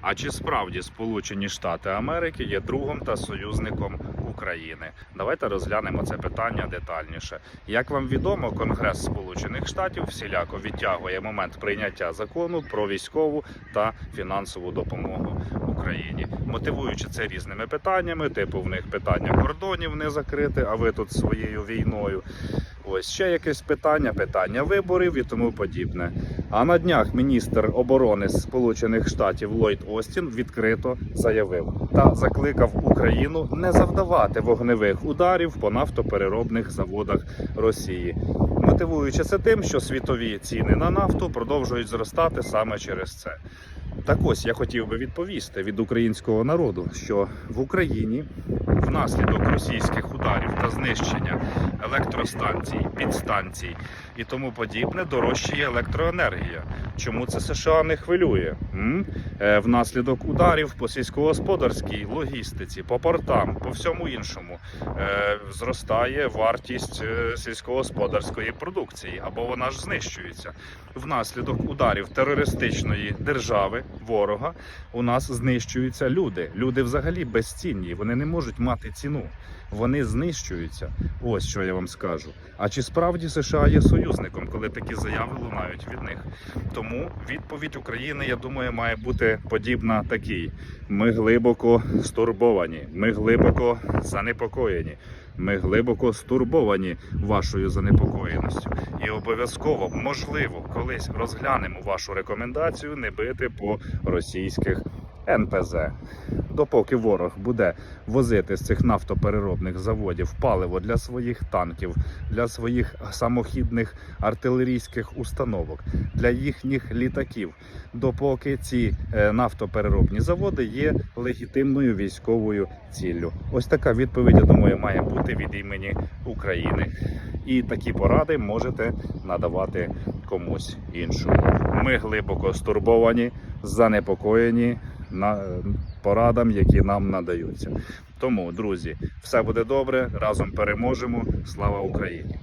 А чи справді Сполучені Штати Америки є другом та союзником України? Давайте розглянемо це питання детальніше. Як вам відомо, Конгрес Сполучених Штатів всіляко відтягує момент прийняття закону про військову та фінансову допомогу Україні, мотивуючи це різними питаннями, типу в них питання кордонів не закрити, а ви тут своєю війною. Ось ще якесь питання, питання виборів і тому подібне. А на днях міністр оборони Сполучених Штатів Ллойд Остін відкрито заявив та закликав Україну не завдавати вогневих ударів по нафтопереробних заводах Росії, мотивуючи це тим, що світові ціни на нафту продовжують зростати саме через це. Так ось я хотів би відповісти від українського народу, що в Україні внаслідок російських ударів та знищення електростанцій, підстанцій і тому подібне дорожчає електроенергія. Чому це США не хвилює? М? Е, внаслідок ударів по сільськогосподарській логістиці, по портам, по всьому іншому е, зростає вартість е, сільськогосподарської продукції, або вона ж знищується. Внаслідок ударів терористичної держави, ворога, у нас знищуються люди. Люди взагалі безцінні, вони не можуть мати ціну. Вони знищуються. Ось що я вам скажу. А чи справді США є союзником, коли такі заяви лунають від них? Тому відповідь України, я думаю, має бути подібна такій: ми глибоко стурбовані, ми глибоко занепокоєні. Ми глибоко стурбовані вашою занепокоєністю, і обов'язково, можливо, колись розглянемо вашу рекомендацію не бити по російських НПЗ. Допоки ворог буде возити з цих нафтопереробних заводів паливо для своїх танків, для своїх самохідних артилерійських установок, для їхніх літаків, допоки ці е, нафтопереробні заводи є легітимною військовою ціллю. Ось така відповідь, я думаю, має бути від імені України. І такі поради можете надавати комусь іншому. Ми глибоко стурбовані, занепокоєні порадам, які нам надаються. Тому, друзі, все буде добре. Разом переможемо. Слава Україні!